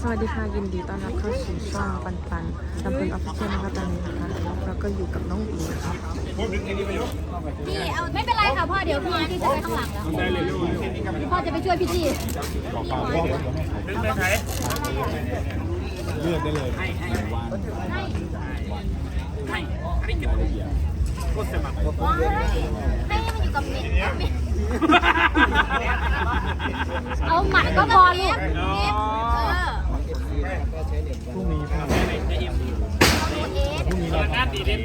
สวัสดีค่ะ ยินดีต้อนรับเข้าสู่ช่องปันปันลำเพลินออฟฟิเชียลนะคะตอนนี้นะคะแล้วก็อยู่กับน้องอิงนะคะพี่เอาไม่เป็นไรค่ะพ่อเดี๋ยวพี่ที่จะไปข้างหลังแล้วพ่อจะไปช่วยพี่จีเลือกได้เลยว้ายให้มันอยู่กับเน็ตเอาหมัดก็พอลูกเออ พรุ่งนี้ครับดูเอสพรุ่งนี้เราทำดีเด่น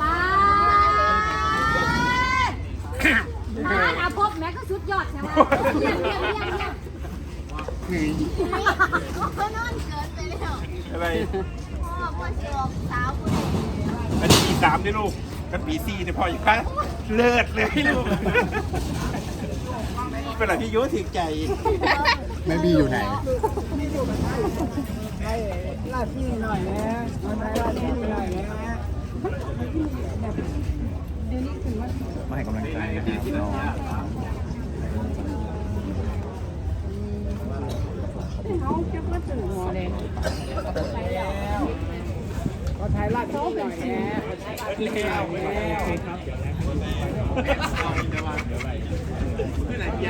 ป้าป้าอาพบแม็กก็สุดยอดใช่ไหมเยี่ยมเยี่ยมเยี่ยมเยี่ยมก็นอนเกินไปแล้วอะไรพ่อพ่อจะออกสาวคนอันนี้ปีสามนี่ลูกกันปีสี่เนี่ยพออยู่ค่ะเลิศเลยลูก เป็นอะไรที่ยุ่ถึงใจ แม่บีอยู่ไหนลาดพี่หน่อยนะวันไหนลาดพี่หน่อยนะมาให้กำลังใจนะครับน้องเขาแค่มาถึงหัวเลยก็ถ่ายลาดพี่หน่อยนะถ่ายลาดพี่หน่อยนะถ่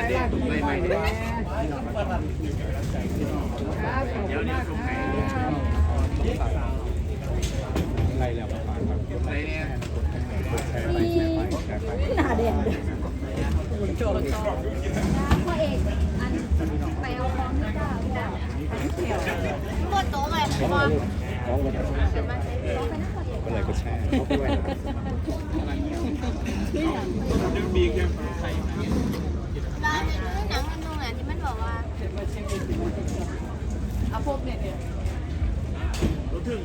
ายลาดพี่หน่อยนะครับขอบคุณมากครับอะไรแล้วมาฝากครับไลค์แชร์ไปแชร์ไปแชร์ไปหน้าแดงพ่อเอกอันไปเอาของที่เจ้าปวดโต๊ะไหมพ่อ น้องก็เลยกดแชร์เข้าไปด้วยนะครับบีกยังตาในหนังมันดูอะที่มันบอกว่า เอาพวกเนี่ยเนี่ย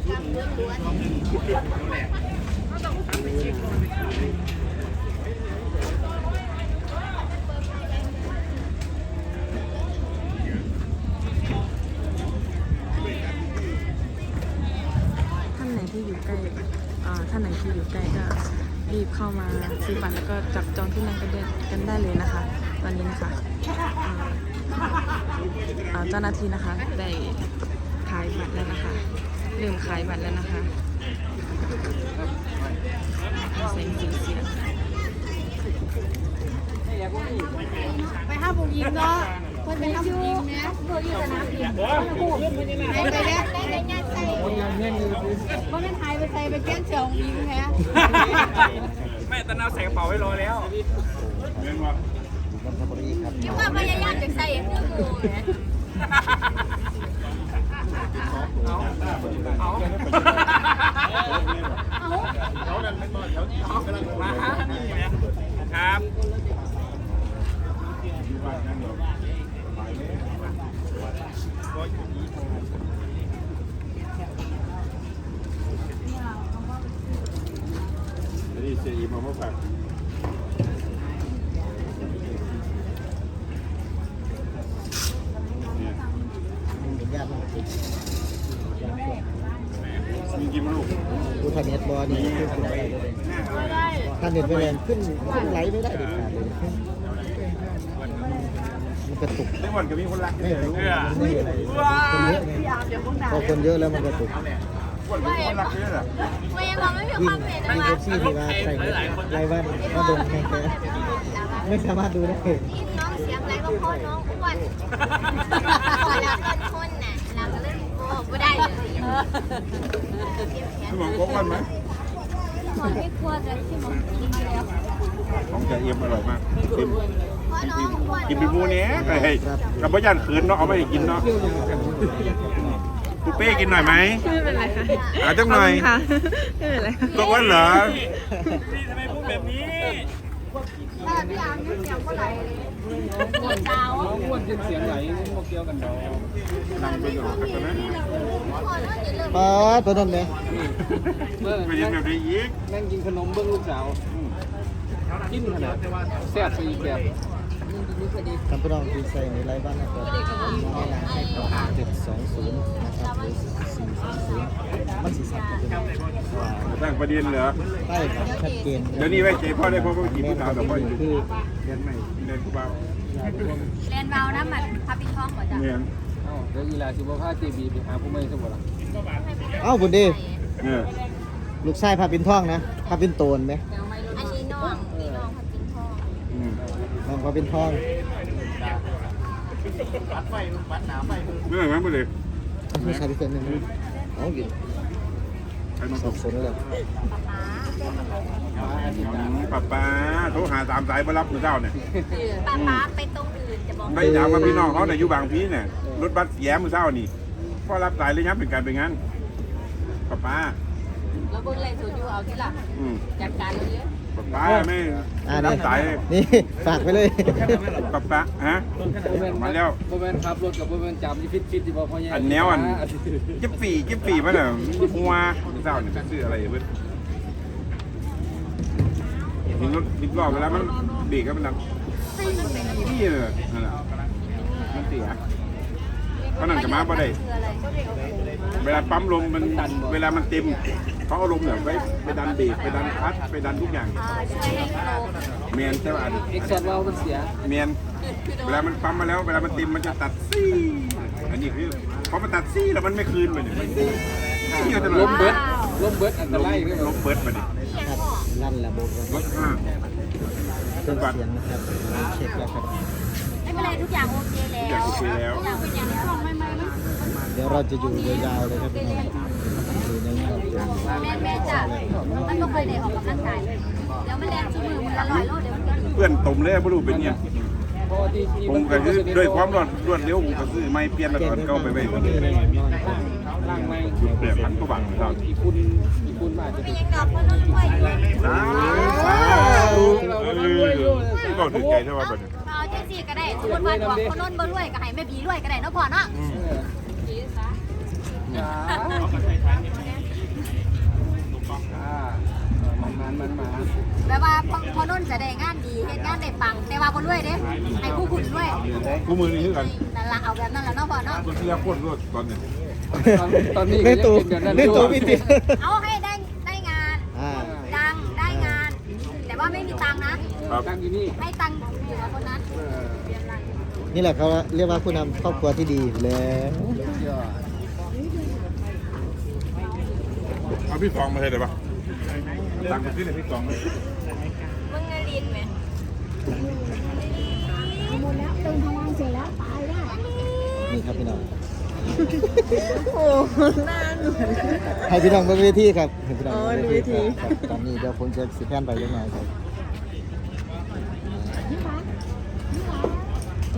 ทำล้วน เข้ามาซื้อบัตรแล้วก็จับจองที่นั่งกันได้กันได้เลยนะคะตอนนี้นะคะเจ้าหน้าที่นะคะได้ขายบัตรแล้วนะคะเริ่มขายบัตรแล้วนะคะเสียงสีเสียงไปห้าบุญิงเนาะคนไปห้าบุญิงนะเพื่อที่จะนับอีกไปไปแล้วได้ได้ยัดใส่เพราะมันหายไปใส่ไปแก้งเฉียวยิงแพ้แม่ ตะนาวแสงเป่าไว้รอแล้วเงินวะคิดว่าพยายามจะใส่เครื่องมือเอาเอาเอามาครับนี่เสียอีมาเมื่อฝากมีกี่ลูกดูทางเน็ตบอลนี่ขึ้นขึ้นไม่ได้เลยถ้าเน็ตไม่แรงขึ้นขึ้นไลฟ์ไม่ได้เด็ดขาดเลยมันกระตุกได้วันก็มีคนรักไม่รู้เพื่อมันไม่อะไรคนเยอะไงพอคนเยอะแล้วมันกระตุก วันก็มีคนรักเยอะเหรอเวลาไม่มีความเห็นนะมีวะเอฟซีที่ว่าใส่ไลฟ์วันก็โดนแทงแกไม่สามารถดูได้นี่น้องเสียงไรก็พราะน้องอ้วนพอแล้วต้นคนน่ะเราก็เล่นโอ้ไม่ได้เลยสมองก้อนไหมหมอไม่กลัวแต่ที่หมอกินมาแล้วของจะเอี่ยมอร่อยมากกินเพราะน้องอ้วนกินเป็นมูเนี้ยเฮ้ยกับพ่ยันขืนเนาะเอาไม่กินเนาะ ปูเป้กินหน่อยไหมไม่เป็นไรค่ะอาจังหน่อยค่ะไม่เป็นไรค่ะก็ว่าเหรอถ้าพี่อาร์มยังเสียงเท่าไหร่เลยเช้าอ้วนจนเสียงไหลพวกเดียวกันดอกนั่งไปอยู่กันตอนนั้นพอแล้วอย่าเลิกป้าตัวนั้นเลยเมื่อไปยินแบบนี้อีกนั่งกินขนมเบิ้งลูกสาวกินขนาดแซ่บสีแบบ ทำพี่น้องดีใส่ในไลฟ์บ้านนะครับให้ร้านให้ต่อเจ็ดสองศูนย์นะครับหรือสี่สองศูนย์มันสีสันกันตั้งประเด็นเหรอใช่ครับชัดเจนเดี๋ยวนี้ไว้เจ๊พ่อได้พ่อก็กินผู้สาวแต่พ่ออยู่คือเรียนใหม่เรียนกูเบางแลนเมาน้ำมันพับปิดท้องหัวจ้ะเนี่ยเอ้าเดี๋ยวอีลาสิบ่พาเจบีไปหาผู้ใหม่ซะบ่ล่ะเอ้าบุญดีลูกชายพาเป็นท่องนะพาเป็นโตนไหมอันนี้น้องนี่น้องพับปิดท้อง อืม น้องพาเป็นท่องเมื่อไหร่มาเลยลูกชายที่เกิดหนึ่งเอาอยู่ใครมาสัส่บงสนแล้วป้าป้าโทรหาตามสายมารับมือเจ้าเนี่ยป้าป้าไปตรงอื่นจะบอกไปถามว่าพี่น้องเขาเนี่ยอยู่บางพีเนี่ยรถบัสเสียมือเช้านี่พอรับสายเลยยับเป็นการเป็นงานป้าป้าแล้วเบิ่งอะไรสูตรอยู่เอาที่หลังอืมจัดการเลย ป้าป้าไม่อ่ารับนี่สายนี่ฝากไปเลยป้าป้าฮะบ่แม่นมาแล้วบ่แม่นขับรถกับบ่แม่นจำที่ฟิตๆที่บ่พ่อใหญ่อันแนวอันจิ๊บปีจิ๊บปีมันน่ะหัวมือเช้าเนี่ยไปซื้ออะไรเว้ยเห็นรถสิบล้อเวลามันเบรกก็มันดังนี่เลยนั่นแหละมันเสียเพราะนั่นกับมาบ่ได้คืออะไร เวลาปั๊มลมมันเวลามันเต็มเขาเอาลมเนี่ยไปไปดันเบรกไปดันคลัตช์ไปดันทุกอย่างอ่าช่วยให้โลเมียนแต่ว่าอันเอ็กซ์ซอดเว้ามันเสียเมียนเวลามันปั๊มมาแล้ว เวลามันเต็มมันจะตัดซี่อันนี้คือพอมันตัดซี่แล้วมันไม่คืนไปเนี่ยมันซี่ก็จะลมเบิดลมเบิดอันตลมรายเด้อลมเบิดมาดิครับลั่นระบบรถห้าเครื่องเสียงนะครับเช็คแล้วครับไม่เป็นไรทุกอย่างโอเคแล้วอยากโอเคแล้วทุกอย่างเป็นอย่างที่ลองไม่ไม่ไม่เดี๋ยวเราจะอยู่ยาวๆเลยครับพี่น้องอยู่ยาวๆจนแม่แม่จ้ะมันก็เคยได้ออกกำลังกายเดี๋ยวมันแรงชูมือมันละลอยโลดเดี๋ยวมันก็เพื่อนตมเลยไม่รู้เป็นเนี่ยพอที่ที่ผมก็คือด้วยความรวดรวดเร็วผมก็ซื้อไม่เปลี่ยนแล้วก็เก้าไปไว้วันนี้ล่างไม่จุดเปลี่ยนพันกว่าบาทครับอีคุณอีคุณอาจจะเป็นยังดอกคนนั้นด้วยอยู่สาธุเออก็ถึงใจใช่ไหมบัดนี้เอาเจ๊ซี่ก็ได้สมมติว่าดวงคนนั้นบ่รวยก็ให้แม่บีรวยก็ได้เนาะพ่อเนาะบีซะ มันมันมันมาแปลว่าพ่อพ่อนุ่นจะได้งานดีเฮ็ดงานได้ปัง แต่ว่าบ่รวยเด้ให้ผู้คุณรวยกูมือนี่คือกันนั่นล่ะเอาแบบนั้นล่ะเนาะพ่อเนาะคนที่แล้วโคตรรวดตอนนี้ตอนนี้ในก็ตู้ยังเป็นแบบนั้นในอยู่ตู้พี่ติเอาให้ได้ได้งาน อ่าดังได้งาน แต่ว่าไม่มีตังค์นะ ครับตั้งอยู่นี่ให้ตังค์อยู่กับคนนั้น นี่แหละเขาเรียกว่าผู้นำครอบครัวที่ดีแล้ว เอาพี่ฟองมาเลยได้ปะตังค์ไปที่ไหนพี่ฟองมึงเงินลินไหมนี่ครับพี่น้องโอ้หน้าหนูให้พี่น้องบนเวทีครับให้พี่น้องอ๋อบนบนเวเวทีทีครับตอนนี้เดี๋ยวผมจะสิแพนไปยังไงครับ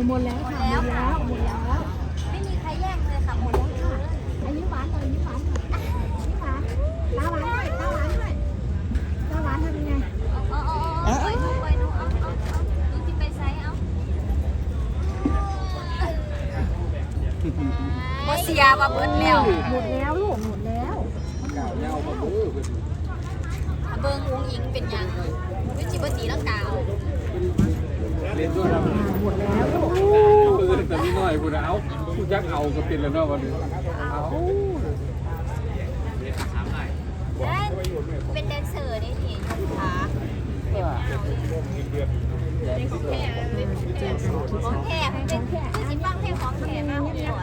หมดแล้วค่ะหมดแล้วหมดแล้ว ไม่มีใครแย่งเลยค่ะหมดแล้วค่ะอายุหวานเลยอายุหวานอายุหวาน ตาหวานด้วยตาหวานด้วยตาหวานทำยังไงเอาเอาเอาเอาไปดูดูเอาเอาเอาดูที่ไปไซส์เอาบ่เสียว่าเบิดแล้วหมดแล้วลูกหมดแล้วกล่าวเบิ่งอุ้งอิงเป็นหยังวิจิบตีลังกาเอาเรียนด้วยครับหมดแล้วลูกปืนแต่นี่น้อยพุ่นเอาผู้จักเอาก็เป็นแล้วเนาะวันนี้เอา เป็นแดนเซอร์นี่นี่ขาของแท้ของแท้ของแท้เป็นคือสิบ้างแท้ของแท้มากกว่า